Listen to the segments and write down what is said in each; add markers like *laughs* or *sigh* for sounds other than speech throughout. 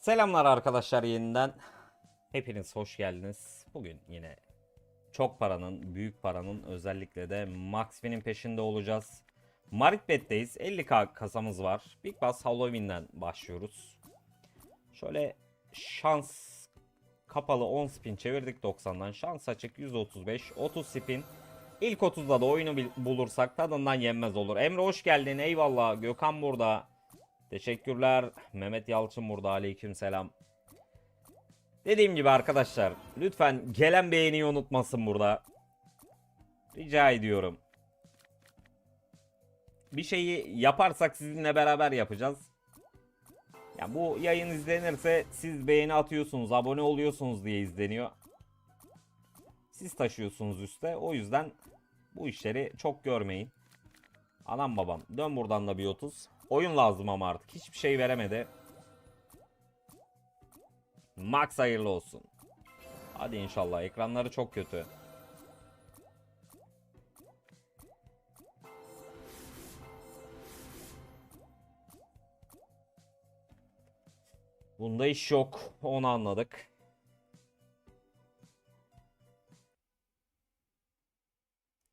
Selamlar arkadaşlar yeniden. Hepiniz hoş geldiniz. Bugün yine çok paranın, büyük paranın özellikle de Max Win'in peşinde olacağız. Maritbet'teyiz. 50k kasamız var. Big Bass Halloween'den başlıyoruz. Şöyle şans kapalı 10 spin çevirdik 90'dan. Şans açık 135, 30 spin. İlk 30'da da oyunu bulursak tadından yenmez olur. Emre hoş geldin. Eyvallah. Gökhan burada. Teşekkürler. Mehmet Yalçın burada. Aleyküm selam. Dediğim gibi arkadaşlar lütfen gelen beğeniyi unutmasın burada. Rica ediyorum. Bir şeyi yaparsak sizinle beraber yapacağız. Ya bu yayın izlenirse siz beğeni atıyorsunuz, abone oluyorsunuz diye izleniyor. Siz taşıyorsunuz üste. O yüzden bu işleri çok görmeyin. Anam babam dön buradan da bir 30. Oyun lazım ama artık. Hiçbir şey veremedi. Max hayırlı olsun. Hadi inşallah. Ekranları çok kötü. Bunda iş yok. Onu anladık.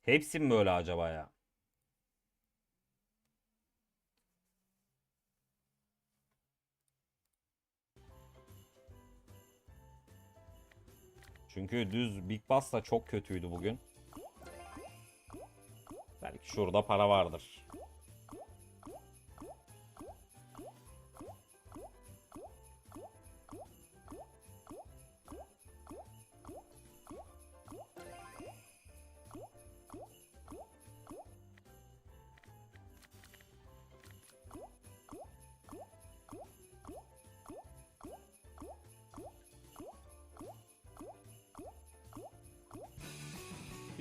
Hepsi mi böyle acaba ya? Çünkü düz Big Bass da çok kötüydü bugün. Belki şurada para vardır.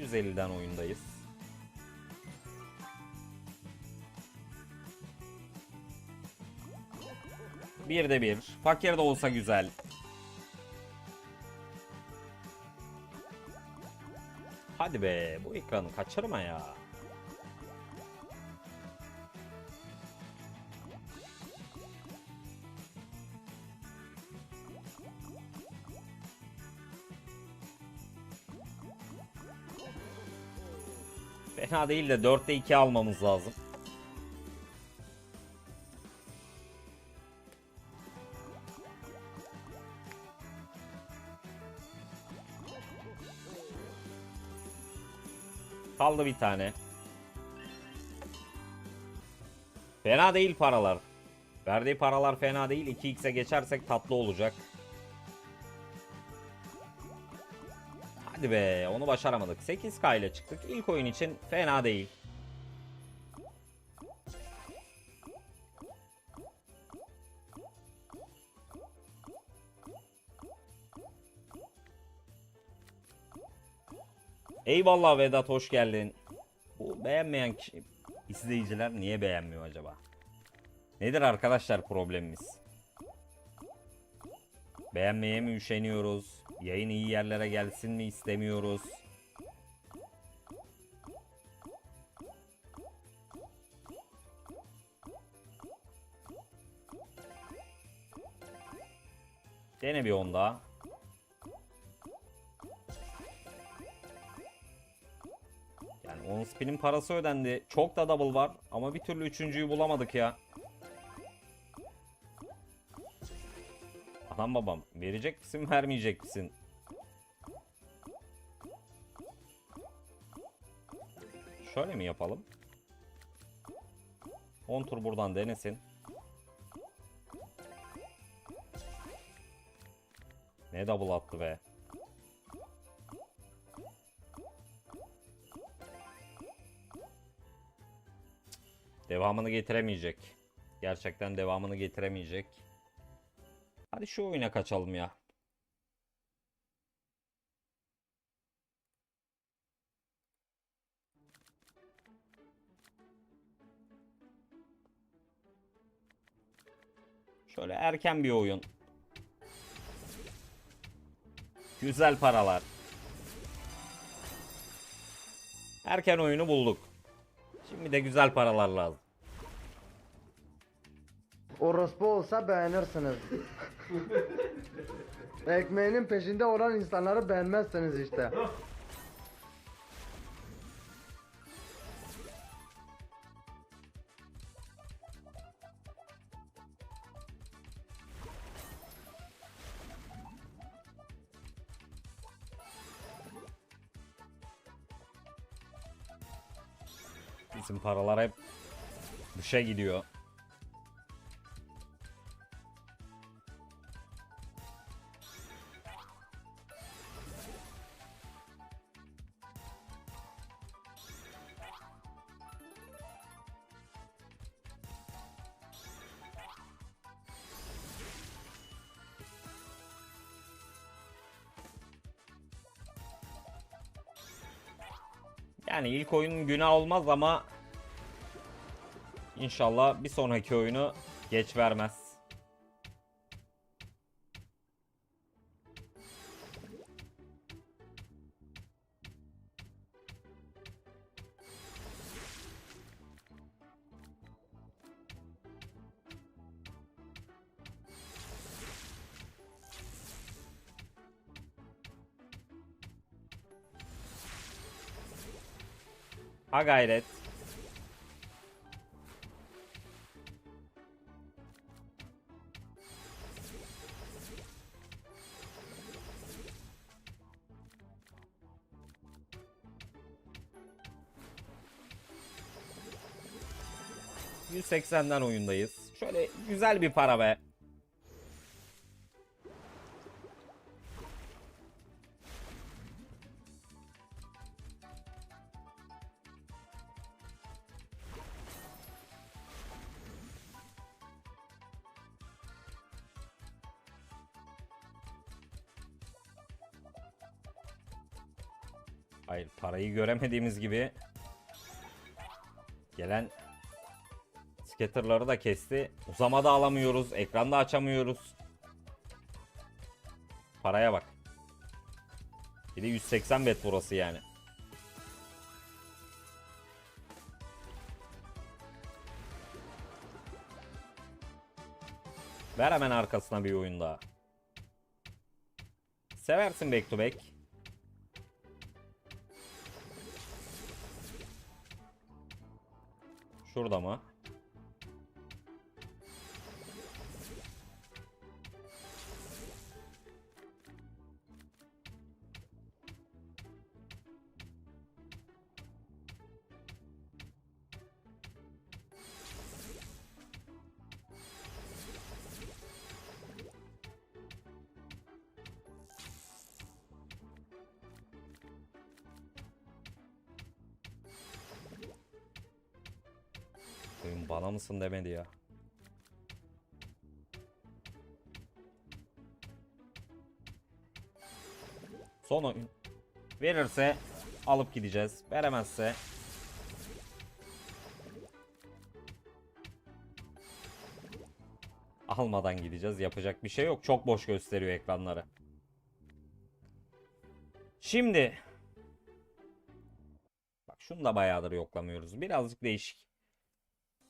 %150'den oyundayız. Bir de bir. Fakir de olsa güzel. Hadi be bu ekranı kaçırma ya. Değil de 4'te 2 almamız lazım. Kaldı bir tane. Fena değil paralar. Verdiği paralar fena değil. 2x'e geçersek tatlı olacak. Hadi be onu başaramadık. 8k ile çıktık. İlk oyun için fena değil. Eyvallah Vedat hoş geldin. Bu beğenmeyen kişi, izleyiciler niye beğenmiyor acaba? Nedir arkadaşlar problemimiz? Beğenmeye mi üşeniyoruz? Yayın iyi yerlere gelsin mi istemiyoruz? Dene bir on daha. Yani 10 spinin parası ödendi. Çok da double var ama bir türlü üçüncüyü bulamadık ya. Anam babam verecek misin vermeyecek misin? Şöyle mi yapalım? 10 tur buradan denesin. Ne double attı be. Devamını getiremeyecek. Gerçekten devamını getiremeyecek. Hadi şu oyuna kaçalım ya. Şöyle erken bir oyun. Güzel paralar. Erken oyunu bulduk. Şimdi de güzel paralar lazım. Orospu olsa beğenirsiniz. *laughs* Ekmeğinin peşinde olan insanları beğenmezsiniz işte. Bizim paralar hep dışa gidiyor. İlk oyun günah olmaz ama inşallah bir sonraki oyunu geç vermez. Ha gayret. ...180'den oyundayız. Şöyle güzel bir para be. Hayır parayı göremediğimiz gibi gelen scatter'ları da kesti. Uzama da alamıyoruz. Ekranda açamıyoruz. Paraya bak. Bir de 180 bet burası yani. Ver hemen arkasına bir oyun daha. Seversin back to back. Şurada mı? Oyun bana mısın demedi ya. Son oyun. Verirse alıp gideceğiz. Veremezse almadan gideceğiz. Yapacak bir şey yok. Çok boş gösteriyor ekranları. Şimdi Bak şunu da bayağıdır yoklamıyoruz. Birazcık değişik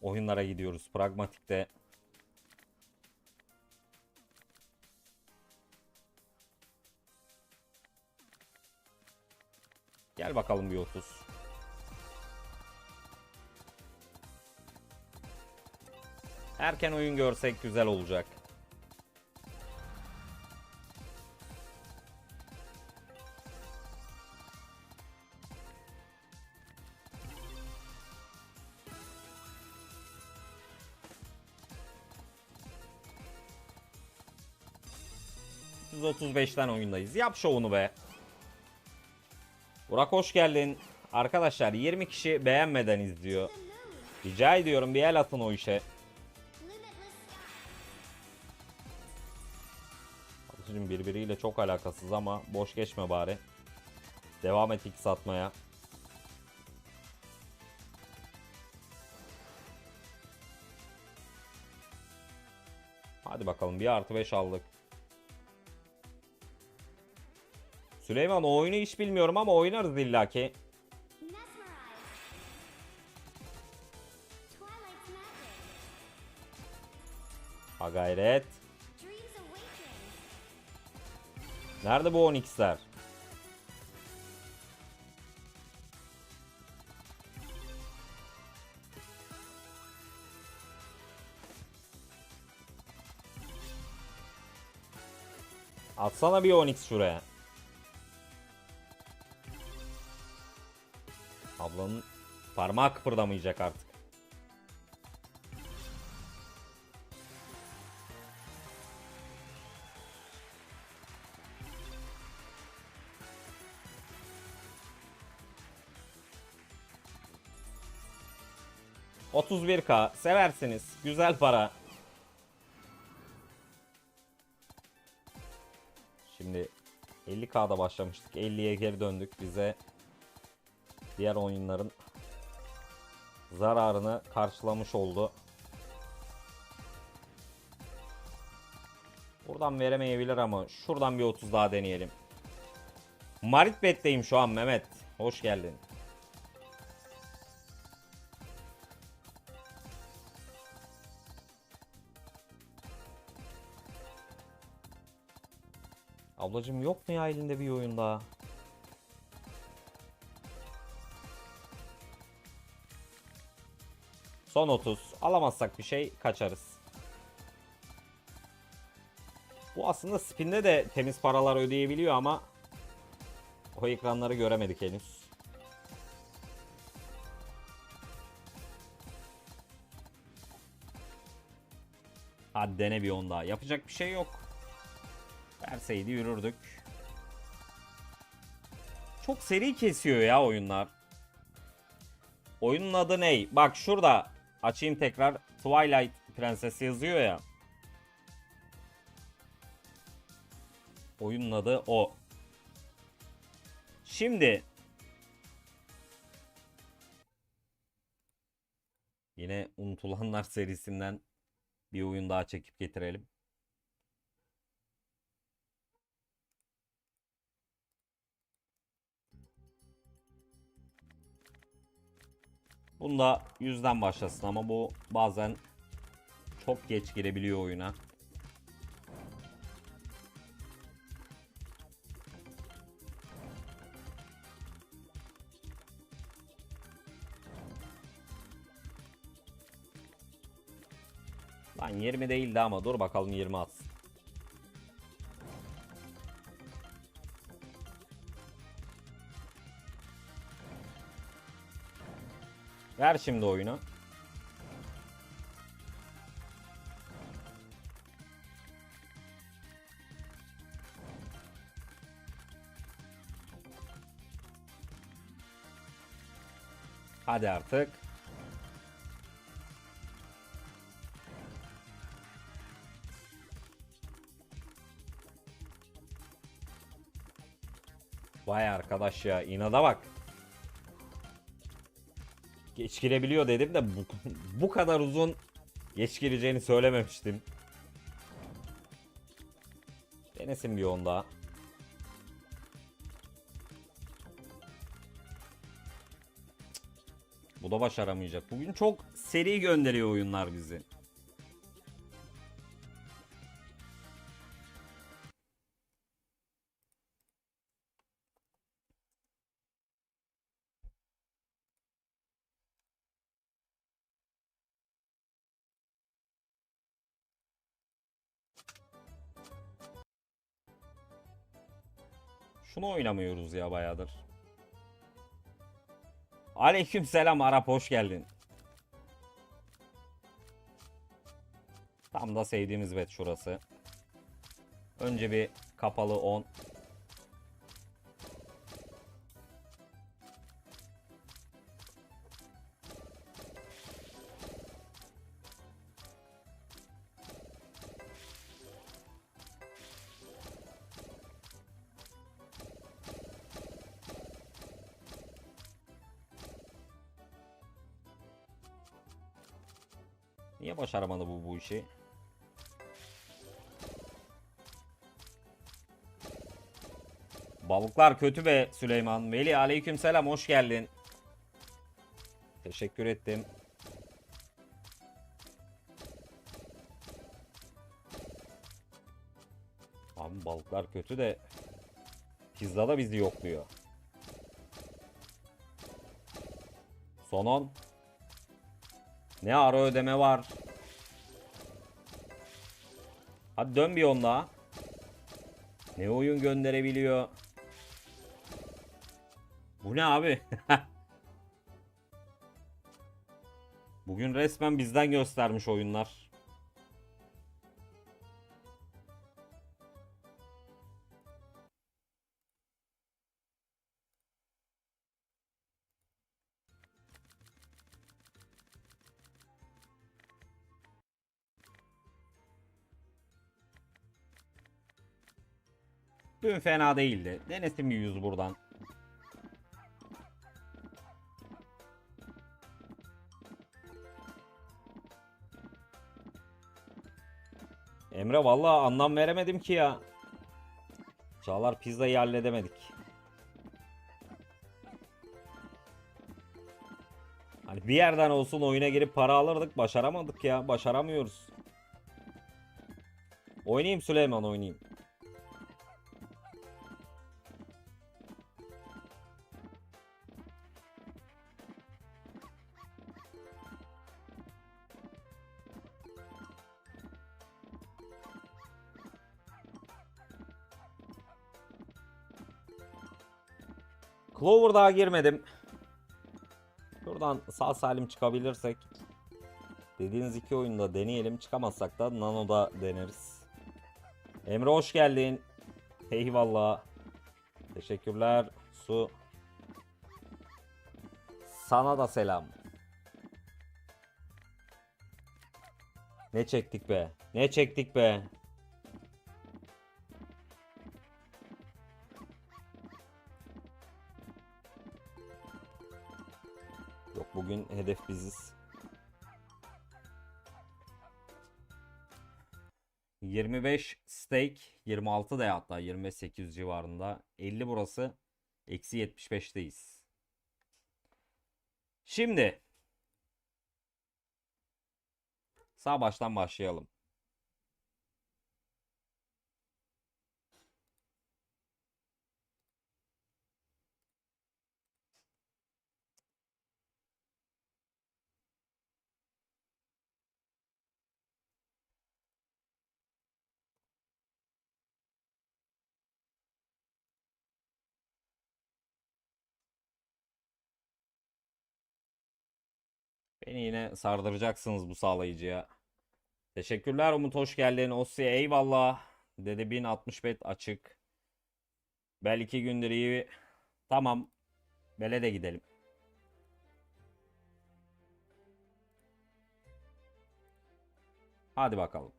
oyunlara gidiyoruz. Pragmatikte Gel bakalım bir 30. Erken oyun görsek güzel olacak. ...135'ten oyundayız. Yap şovunu be. Burak hoş geldin. Arkadaşlar 20 kişi beğenmeden izliyor. Rica ediyorum bir el atın o işe. Alıcının birbiriyle çok alakasız ama boş geçme bari. Devam et X atmaya. Hadi bakalım bir artı 5 aldık. Süleyman o oyunu hiç bilmiyorum ama oynarız illaki. Ha gayret. Nerede bu 10x'ler? Atsana bir 10x şuraya. Ablanın parmağı kıpırdamayacak artık. ...31k seversiniz. Güzel para. Şimdi 50k'da başlamıştık. 50'ye geri döndük. Bize diğer oyunların zararını karşılamış oldu. Buradan veremeyebilir ama şuradan bir 30 daha deneyelim. Marit betteyim şu an Mehmet. Hoş geldin. Ablacım yok mu ya elinde bir oyun daha? Son 30. Alamazsak bir şey kaçarız. Bu aslında spinde de temiz paralar ödeyebiliyor ama o ekranları göremedik henüz. Hadi dene bir on daha. Yapacak bir şey yok. Verseydi yürürdük. Çok seri kesiyor ya oyunlar. Oyunun adı ne? Bak şurada açayım tekrar. Twilight Princess yazıyor ya. Oyunun adı o. Şimdi yine unutulanlar *laughs* serisinden bir oyun daha çekip getirelim. Bunda yüzden başlasın ama bu bazen çok geç girebiliyor oyuna. Lan 20 değildi ama dur bakalım 20 atsın. Ver şimdi oyunu. Hadi artık. Vay arkadaş ya inada bak. Geç girebiliyor dedim de bu, *laughs* bu kadar uzun geç gireceğini söylememiştim. Denesin bir on daha. Cık, Bu da başaramayacak. Bugün çok seri gönderiyor oyunlar bizi. Şunu oynamıyoruz ya bayağıdır. Aleyküm selam Arap hoş geldin. Tam da sevdiğimiz bet şurası. Önce bir kapalı 10. Niye başaramadı bu bu işi? Balıklar kötü be Süleyman. Veli aleykümselam hoş geldin. Teşekkür ettim. Abi balıklar kötü de pizza da bizi yokluyor. Son 10. Ne ara ödeme var. Hadi dön bir on daha. Ne oyun gönderebiliyor. Bu ne abi? *laughs* Bugün resmen bizden göstermiş oyunlar. Dün fena değildi. Denesin bir yüz buradan. Emre vallahi anlam veremedim ki ya. Çağlar pizzayı halledemedik. Hani bir yerden olsun oyuna girip para alırdık. Başaramadık ya. Başaramıyoruz. Oynayayım Süleyman oynayayım. Clover daha girmedim. Şuradan sağ salim çıkabilirsek. Dediğiniz iki oyunda deneyelim. Çıkamazsak da Nano'da deneriz. Emre hoş geldin. Eyvallah. Teşekkürler. Su. Sana da selam. Ne çektik be? Ne çektik be? Bugün hedef biziz. 25 stake 26 da hatta 28 civarında 50 burası eksi 75'teyiz. Şimdi sağ baştan başlayalım. Beni yine sardıracaksınız bu sağlayıcıya. Teşekkürler Umut hoş geldin. Ossi eyvallah. Dedi 1060 bet açık. Belki gündür iyi. Tamam. Bele de gidelim. Hadi bakalım.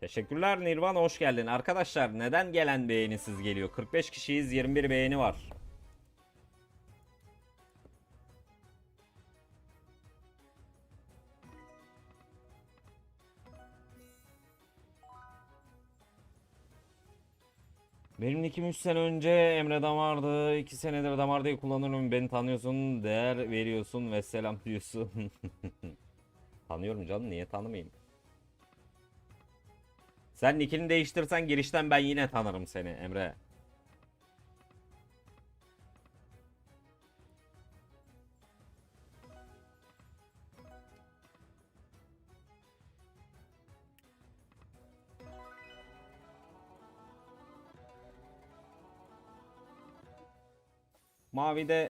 Teşekkürler Nirvan hoş geldin. Arkadaşlar neden gelen beğenisiz geliyor? 45 kişiyiz 21 beğeni var. Benim nickim 3 sene önce Emre Damar'dı. 2 senedir Damar'da kullanıyorum. Beni tanıyorsun, değer veriyorsun ve selam diyorsun. *laughs* Tanıyorum canım, niye tanımayayım? Sen nickini değiştirsen girişten ben yine tanırım seni Emre. Mavide